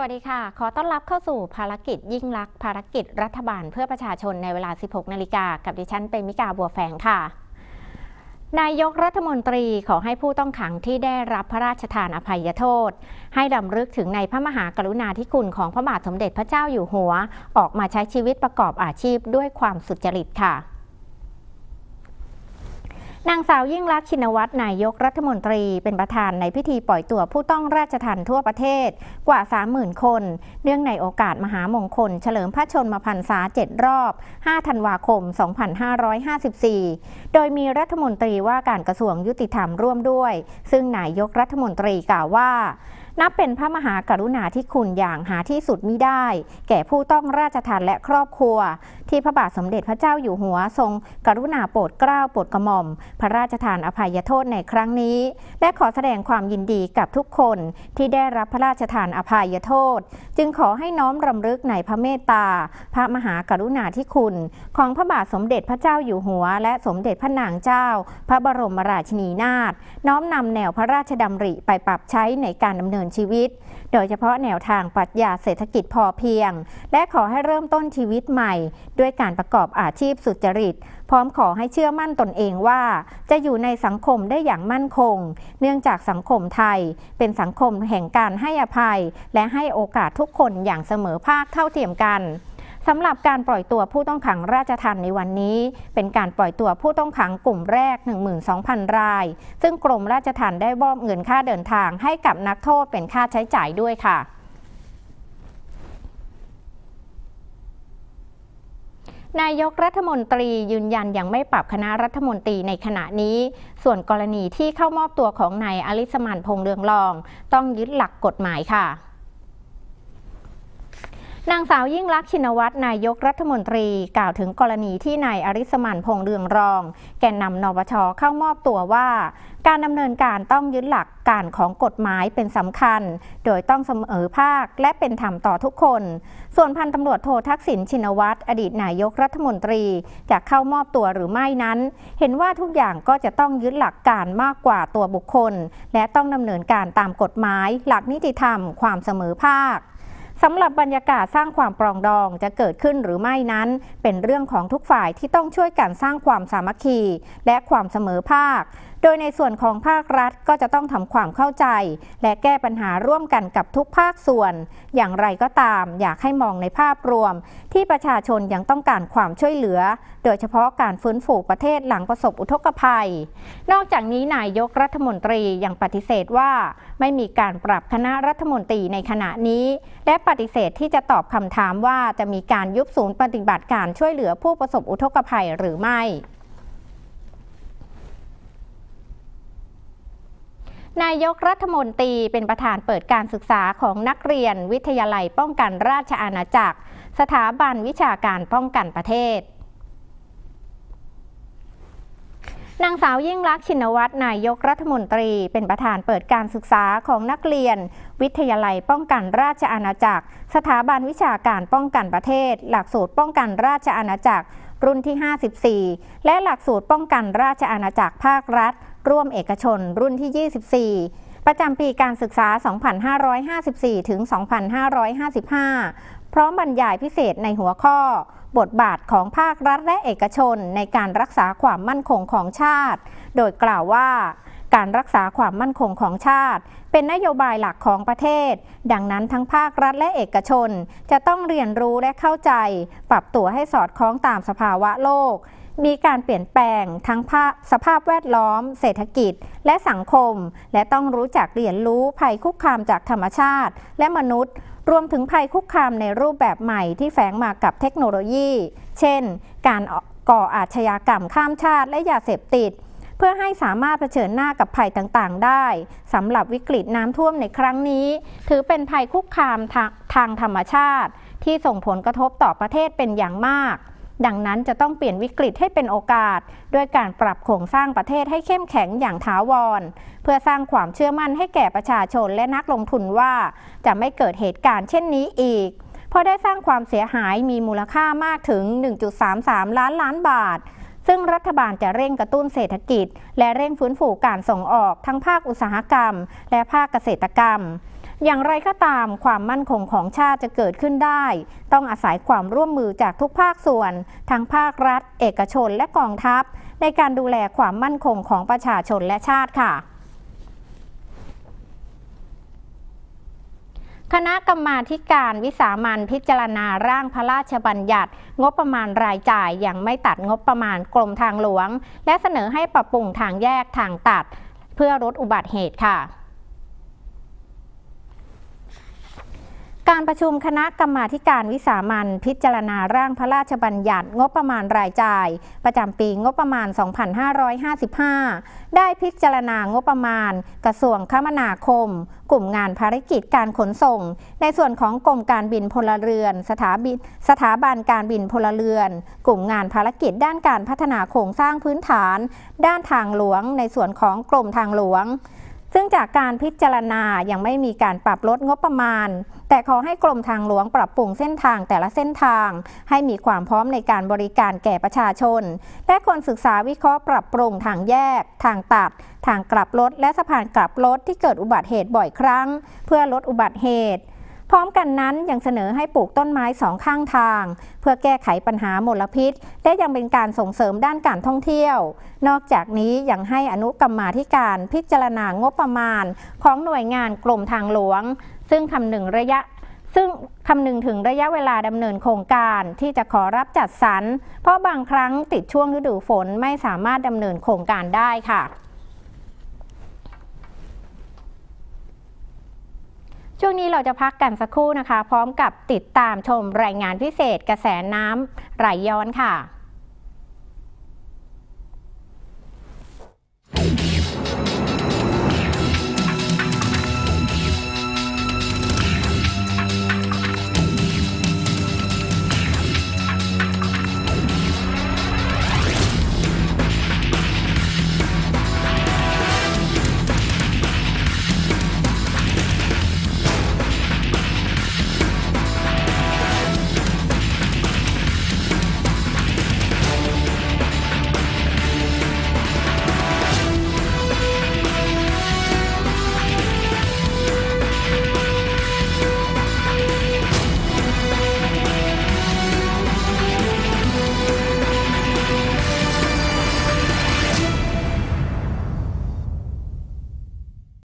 วัสดีค่ะ ขอต้อนรับเข้าสู่ภารกิจยิ่งลักษณ์ภารกิจรัฐบาลเพื่อประชาชนในเวลา 16 นาฬิกา กับดิฉันเป็นมิกาบัวแฝงค่ะ นายกรัฐมนตรีขอให้ผู้ต้องขังที่ได้รับพระราชทานอภัยโทษ ให้ดำลึกถึงในพระมหากรุณาธิคุณของพระบาทสมเด็จพระเจ้าอยู่หัว ออกมาใช้ชีวิตประกอบอาชีพด้วยความสุจริตค่ะ นางสาวยิ่งลักษณ์ชินวัตรนายกรัฐมนตรีเป็นประธานในพิธีปล่อยตัวผู้ต้องราชทันทั่วประเทศกว่า 30,000 คน เนื่องในโอกาสมหามงคล เฉลิมพระชนมพรรษา 7 รอบ 5 ธันวาคม 2554 โดยมีรัฐมนตรีว่าการกระทรวงยุติธรรมร่วมด้วย ซึ่งนายกรัฐมนตรีกล่าวว่า นับเป็นพระมหากรุณาธิคุณอย่างหาที่สุดมิได้ แก่ผู้ต้องราชทานและครอบครัว ที่พระบาทสมเด็จพระเจ้าอยู่หัวทรง กรุณาโปรดเกล้าโปรดกระหม่อม พระราชทานอภัยโทษในครั้งนี้ และขอแสดงความยินดีกับทุกคนที่ได้รับพระราชทานอภัยโทษ จึงขอให้น้อมรำลึกในพระเมตตา พระมหากรุณาธิคุณ ของพระบาทสมเด็จพระเจ้าอยู่หัว และสมเด็จพระนางเจ้า พระบรมราชินีนาถน้อมนำแนวพระราชดำริไปปรับใช้ในการดำเนินชีวิต โดยเฉพาะแนวทางปรัชญาเศรษฐกิจพอเพียง และขอให้เริ่มต้นชีวิตใหม่ ด้วยการประกอบอาชีพสุจริต พร้อมขอให้เชื่อมั่นตนเองว่า จะอยู่ในสังคมได้อย่างมั่นคง เนื่องจากสังคมไทย เป็นสังคมแห่งการให้อภัย และให้โอกาสทุกคนอย่างเสมอภาคเท่าเทียมกัน สำหรับการปล่อยตัวผู้ต้องขังราชทันในวันนี้ เป็นการปล่อยตัวผู้ต้องขังกลุ่มแรก 12,000 ราย ซึ่งกรมราชทันได้มอบเงินค่าเดินทางให้กับนักโทษเป็นค่าใช้จ่ายด้วยค่ะนายกรัฐมนตรียืนยันยังไม่ปรับคณะรัฐมนตรีในขณะนี้ ส่วนกรณีที่เข้ามอบตัวของนายอลิสมันพงเรืองรอง ต้องยึดหลักกฎหมายค่ะ นางสาวยิ่งลักษณ์ชินวัตรนายกรัฐมนตรีกล่าวถึงกรณีที่นายอริสมันพงษ์เรืองรอง แกนนำนปชเข้ามอบตัวว่า การดำเนินการต้องยึดหลักการของกฎหมายเป็นสำคัญ โดยต้องเสมอภาคและเป็นธรรมต่อทุกคน ส่วนพันตำรวจโททักษิณชินวัตรอดีตนายกรัฐมนตรีจะเข้ามอบตัวหรือไม่นั้น เห็นว่าทุกอย่างก็จะต้องยึดหลักการมากกว่าตัวบุคคล และต้องดำเนินการตามกฎหมาย หลักนิติธรรม ความเสมอภาค สำหรับบรรยากาศสร้างความปรองดองจะเกิดขึ้นหรือไม่นั้น เป็นเรื่องของทุกฝ่ายที่ต้องช่วยกันสร้างความสามัคคี และความเสมอภาค โดยในส่วนของภาครัฐก็จะต้องทำความเข้าใจ และแก้ปัญหาร่วมกันกับทุกภาคส่วน อย่างไรก็ตาม อยากให้มองในภาพรวม ที่ประชาชนยังต้องการความช่วยเหลือ โดยเฉพาะการฟื้นฟูประเทศหลังประสบอุทกภัย นอกจากนี้นายกรัฐมนตรียังปฏิเสธว่า ไม่มีการปรับคณะรัฐมนตรีในขณะนี้ และปฏิเสธที่จะตอบคำถามว่าจะมีการยุบศูนย์ปฏิบัติการช่วยเหลือผู้ประสบอุทกภัยหรือไม่นายกรัฐมนตรีเป็นประธานเปิดการศึกษาของนักเรียนวิทยาลัยป้องกันราชอาณาจักร สถาบันวิชาการป้องกันประเทศ นางสาวยิ่งลักษณ์ชินวัตรนายกรัฐมนตรี เป็นประธานเปิดการศึกษาของนักเรียน วิทยาลัยป้องกันราชอาณาจักร สถาบันวิชาการป้องกันประเทศ หลักสูตรป้องกันราชอาณาจักร รุ่นที่ 54 และหลักสูตรป้องกันราชอาณาจักรภาครัฐ ร่วมเอกชน รุ่นที่ 24ประจำปีการศึกษา 2554 ถึง 2555 พร้อมบรรยายพิเศษในหัวข้อ บทบาทของภาครัฐและเอกชนในการรักษาความมั่นคงของชาติ โดยกล่าวว่าการรักษาความมั่นคงของชาติ เป็นนโยบายหลักของประเทศ ดังนั้นทั้งภาครัฐและเอกชน จะต้องเรียนรู้และเข้าใจ ปรับตัวให้สอดคล้องตามสภาวะโลก มีการเปลี่ยนแปลงทั้งภาสภาพแวดล้อม เศรษฐกิจ และสังคม และต้องรู้จักเรียนรู้ภัยคุกคามจากธรรมชาติ และมนุษย์ รวมถึงภัยคุกคามในรูปแบบใหม่ที่แฝงมากับเทคโนโลยี เช่น การก่ออาชญากรรมข้ามชาติและยาเสพติด เพื่อให้สามารถเผชิญหน้ากับภัยต่างๆ ได้สำหรับวิกฤตน้ำท่วมในครั้งนี้ ถือเป็นภัยคุกคามทาทางธรรมชาติ ที่ส่งผลกระทบต่อประเทศเป็นอย่างมาก ดังนั้นจะต้องเปลี่ยนวิกฤตให้เป็นโอกาส ด้วยการปรับโครงสร้างประเทศให้เข้มแข็งอย่างถาวร เพื่อสร้างความเชื่อมั่นให้แก่ประชาชนและนักลงทุนว่า จะไม่เกิดเหตุการณ์เช่นนี้อีก เพราะได้สร้างความเสียหายมีมูลค่ามากถึง 1.33 ล้านล้านบาทซึ่งรัฐบาลจะเร่งกระตุ้นเศรษฐกิจ และเร่งฟื้นฟูการส่งออกทั้งภาคอุตสาหกรรม และภาคเกษตรกรรม อย่างไรก็ตามความมั่นคงของชาติจะเกิดขึ้นได้ ต้องอาศัยความร่วมมือจากทุกภาคส่วน ทั้งภาครัฐ เอกชนและกองทัพ ในการดูแลความมั่นคงของประชาชนและชาติค่ะคณะกรรมาการวิสามันพิจารณาร่างพระราชบัญญัติ งบประมาณรายจ่ายยังไม่ตัดงบประมาณกรมทางหลวง และเสนอให้ปรับปรุงทางแยกทางตัด เพื่อลดอุบัติเหตุค่ะ การประชุมคณะกรรมาการวิสามันพิจารณาร่างพระราชบัญญัติงบประมาณรายจ่าย ประจำปีงบประมาณ 2555 ได้พิจารณางบประมาณ กระทรวงคมนาคม กลุ่มงานภารกิจการขนส่ง ในส่วนของกรมการบินพลเรือน สถาบินสถาบันการบินพลเรือน กลุ่มงานภารกิจด้านการพัฒนาโครงสร้างพื้นฐาน ด้านทางหลวง ในส่วนของกรมทางหลวง ซึ่งจากการพิจารณายังไม่มีการปรับลดงบประมาณ แต่ขอให้กรมทางหลวงปรับปรุงเส้นทางแต่ละเส้นทาง ให้มีความพร้อมในการบริการแก่ประชาชน และควรศึกษาวิเคราะห์ปรับปรุงทางแยก ทางตัด ทางกลับรถ และสะพานกลับรถที่เกิดอุบัติเหตุบ่อยครั้ง เพื่อลดอุบัติเหตุ พร้อมกันนั้นยังเสนอให้ปลูกต้นไม้สองข้างทาง เพื่อแก้ไขปัญหามลพิษ และยังเป็นการส่งเสริมด้านการท่องเที่ยว นอกจากนี้ยังให้อนุกรรมาธิการพิจารณางบประมาณ ของหน่วยงานกรมทางหลวง ซึ่งคำหนึ่งระยะซึ่งคำนึงถึงระยะเวลาดำเนินโครงการที่จะขอรับจัดสรร เพราะบางครั้งติดช่วงฤดูฝนไม่สามารถดำเนินโครงการได้ค่ะ ช่วงนี้เราจะพักกันสักครู่นะคะ พร้อมกับติดตามชมรายงานพิเศษกระแสน้ำไหลย้อนค่ะ